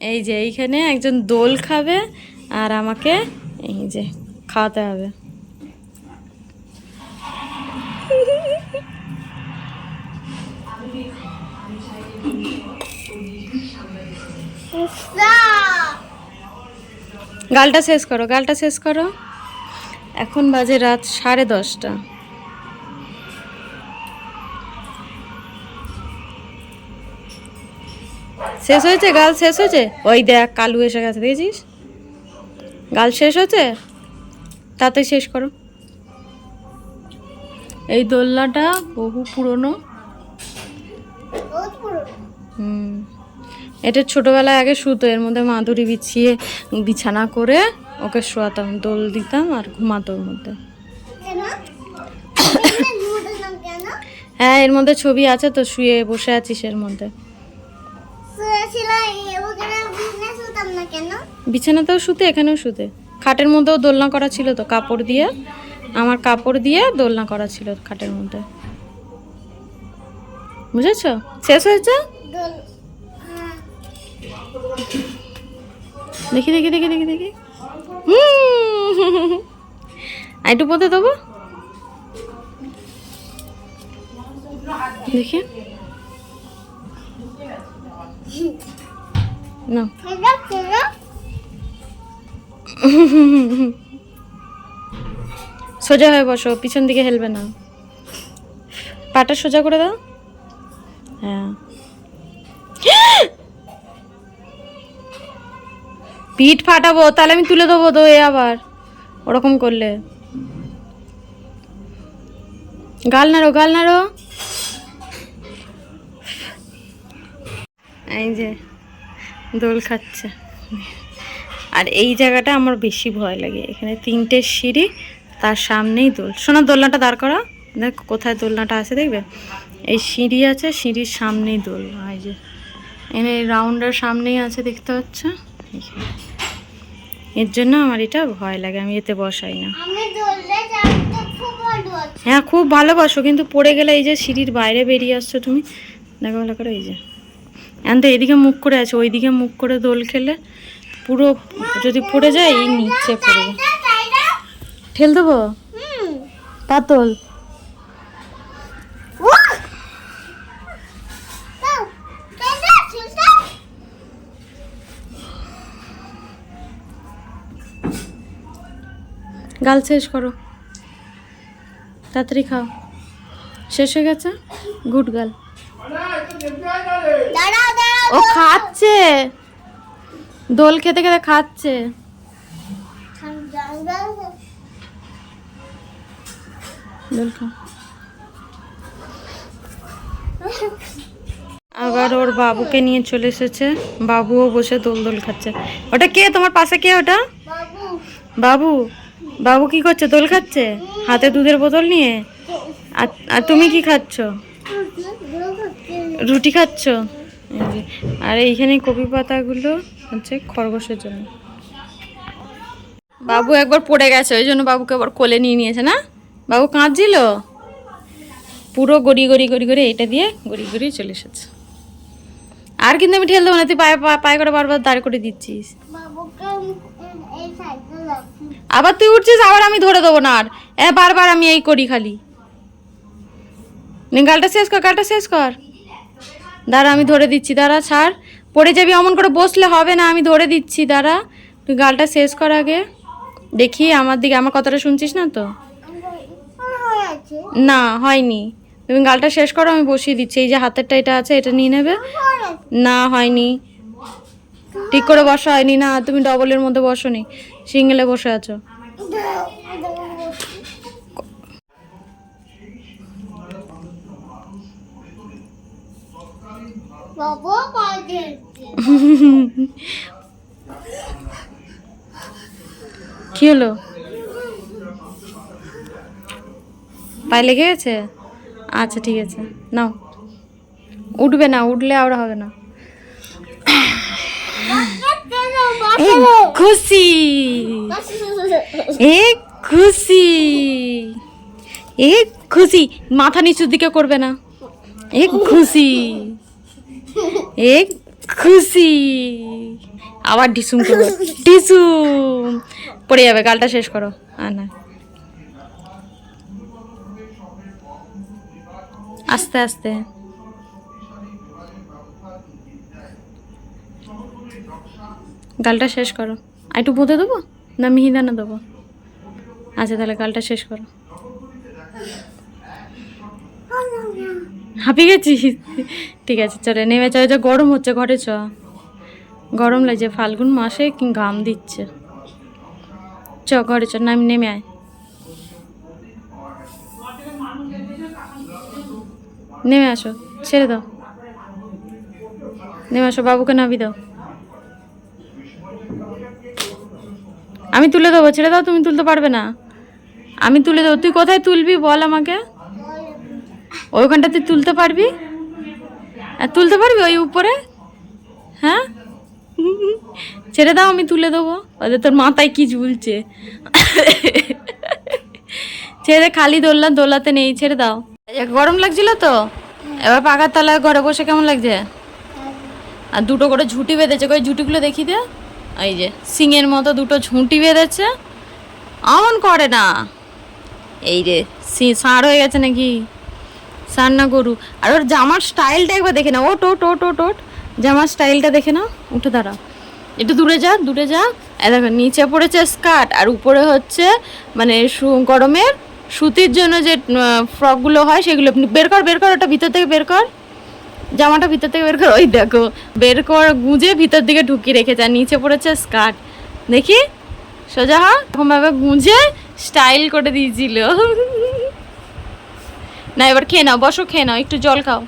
এই যে এইখানে একজন দোল খাবে আর আমাকে এই যে খাওয়াতে হবে। গালটা শেষ করো, গালটা শেষ করো। এখন বাজে রাত সাড়ে দশটা। শেষ হয়েছে? গাল শেষ হয়েছে? ওই দেখ কালু এসে গেছে দেখেছিস? গাল শেষ হয়েছে? তাতে শেষ করো। এই দোলনাটা বহু পুরনো। হুম। এটা ছোটোবেলায় আগে শুতো এর মধ্যে মাদুরি বিছিয়ে বিছানা করে ওকে শোয়াতাম দোল দিতাম আর ঘুমাতো ওর মধ্যে। হ্যাঁ এর মধ্যে ছবি আছে তো শুয়ে বসে আছিস এর মধ্যে। বিছানাতেও শুতে এখানেও শুতে। খাটের মধ্যেও দোলনা করা ছিল তো কাপড় দিয়ে। আমার কাপড় দিয়ে দোলনা করা ছিল খাটের মধ্যে। বুঝেছ? শেষ হয়েছে? দেখি দেখি দেখি দেখি দেখি। আর একটু পথে দেবো? দেখি। না। সোজা হয়ে বসো পিছন দিকে হেলবে না। পাটা সোজা করে দাও। হ্যাঁ। পিঠ ফাটাবো তাহলে আমি তুলে দেবো তো এ আবার। ওরকম করলে। গাল নাড়ো গাল নাড়ো। এই যে দোল খাচ্ছে। আর এই জায়গাটা আমার বেশি ভয় লাগে। এখানে তিনটে সিঁড়ি তার সামনেই দোল। শোনা দোলনাটা দাঁড় করা দেখ কোথায় দোলনাটা আছে দেখবে? এই সিঁড়ি আছে সিঁড়ির সামনেই দোল। এই যে এখানে রাউন্ডের সামনেই আছে দেখতে পাচ্ছ? এর জন্য আমার এটা ভয় লাগে আমি এতে বসাই না। হ্যাঁ খুব ভালোবাসো কিন্তু পড়ে গেলে এই যে সিঁড়ির বাইরে বেরিয়ে আসছো তুমি দেখো ভালো করে এই যে। এখন তো এদিকে মুখ করে আছে, ওইদিকে মুখ করে দোল খেলে। পুরো যদি পড়ে যায়, এই নিচে তাই ঠেল দেবো? পাতল। গাল শেষ করো। তাড়াতাড়ি খাও। শেষ হয়ে গেছে? গুড গাল। ও খাচ্ছে। দোল খেতে খেতে খাচ্ছে। আবার ওর বাবুকে নিয়ে চলে এসেছে। বাবুও বসে দোল দোল খাচ্ছে। ওটা কে? তোমার পাশে কে ওটা? বাবু বাবু। বাবু কি করছে? দোল খাচ্ছে? হাতে দুধের বোতল নিয়ে? আর আর তুমি কি খাচ্ছ? রুটি খাচ্ছ? আর এইখানে কপি পাতাগুলো হচ্ছে খরগোশের জন্য। বাবু একবার পড়ে গেছে, ওই জন্য বাবুকে আবার কোলে নিয়ে নিয়েছে, না? বাবু কাঁদছিল? পুরো গড়ি গড়ি গড়ি গড়ি এটা দিয়ে গড়ি গড়ি চলে এসেছে। আর কিন্তু আমি ঠেল দেবো না, তুই পায়ে পায়ে করে বারবার দাঁড় করে দিচ্ছিস। আবার তুই উঠছিস, আবার আমি ধরে দেবো না আর। এ, বারবার আমি এই করি খালি। গালটা শেষ কর, গালটা শেষ কর। দাঁড়া, আমি ধরে দিচ্ছি, দাঁড়া, ছাড়। পড়ে যাবি, অমন করে বসলে হবে না, আমি ধরে দিচ্ছি, দাঁড়া। তুই গালটা শেষ কর আগে। দেখি, আমার দিকে, আমার কথাটা শুনছিস না তো? না, হয়নি। তুমি গালটা শেষ করো, আমি বসিয়ে দিচ্ছি। এই যে হাতেরটা এটা আছে, এটা নিয়ে নেবে? না, হয়নি। ঠিক করে বসা, হয়নি না, তুমি ডবলের মধ্যে বসো নি সিঙ্গেলে বসে আছো। কি হলো? পায়ে লেগে গেছে? আচ্ছা ঠিক আছে। নাও। উঠবে না, উঠলে আর হবে না। খুশি। এ খুশি। এ খুশি। মাথা নিচুর দিকে করবে না। এ খুশি। এ, খুশি। আবার ঢিসুম করবে। ঢিসুম পড়ে যাবে, গালটা শেষ করো। আর না। আস্তে আস্তে। গালটা শেষ করো। একটু পুঁতে দেবো? না, মিহিদানা দেবো? আচ্ছা তাহলে গালটা শেষ করো। হাঁপিয়ে গেছিস? ঠিক আছে, চলে নেমে চলে যা, গরম হচ্ছে, ঘরে চ। গরম লাগছে, ফাল্গুন মাসে ঘাম দিচ্ছে। চ, ঘরে চ, নাম, নেমে আয়। নেমে আসো, ছেড়ে দাও। নেমে আসো, বাবুকে নাবি দাও। আমি তুলে দেবো, ছেড়ে দাও, তুমি তুলতে পারবে না। আমি তুলে দেবো, তুই কোথায় তুলবি বল আমাকে? ওইখানটা তুই তুলতে পারবি? তুলতে পারবি ওই উপরে? হ্যাঁ? ছেড়ে দাও, আমি তুলে দেবো। ওদের তোর মাথায় কি ঝুলছে? ছেড়ে খালি দোলনা দোলাতে নেই, ছেড়ে দাও। গরম লাগছিল তো? এবার পাকার তলায় ঘরে বসে কেমন লাগছে? আর দুটো করে ঝুঁটি বেঁধেছে ওই ঝুঁটিগুলো দেখি দে। এই যে, সিংয়ের মতো দুটো ঝুঁটি বেঁধেছে। আমন করে না। এই রে, সি সার হয়ে গেছে নাকি? সার না গরু। আর ওর জামার স্টাইলটা একবার দেখে নাও। ওট ওট ওট ওট ওট। জামার স্টাইলটা দেখে নাও। উঠে দাঁড়া একটু দূরে যা দূরে যা। দেখো, নিচে পড়েছে স্কার্ট আর উপরে হচ্ছে মানে গরমের সুতির জন্য যে ফ্রকগুলো হয় সেগুলো। বের কর বের কর, ওটা ভিতর থেকে বের কর। জামাটা ভিতর থেকে বের কর। ওই দেখো, বের কর, গুঁজে ভিতর দিকে ঢুকিয়ে রেখেছে। আর নিচে পড়েছে স্কার্ট দেখি? সোজা হা। এরকমভাবে গুঁজে স্টাইল করে দিয়েছিল। না এবার খেয়ে নাও বসো খেয়ে নাও একটু জল খাও।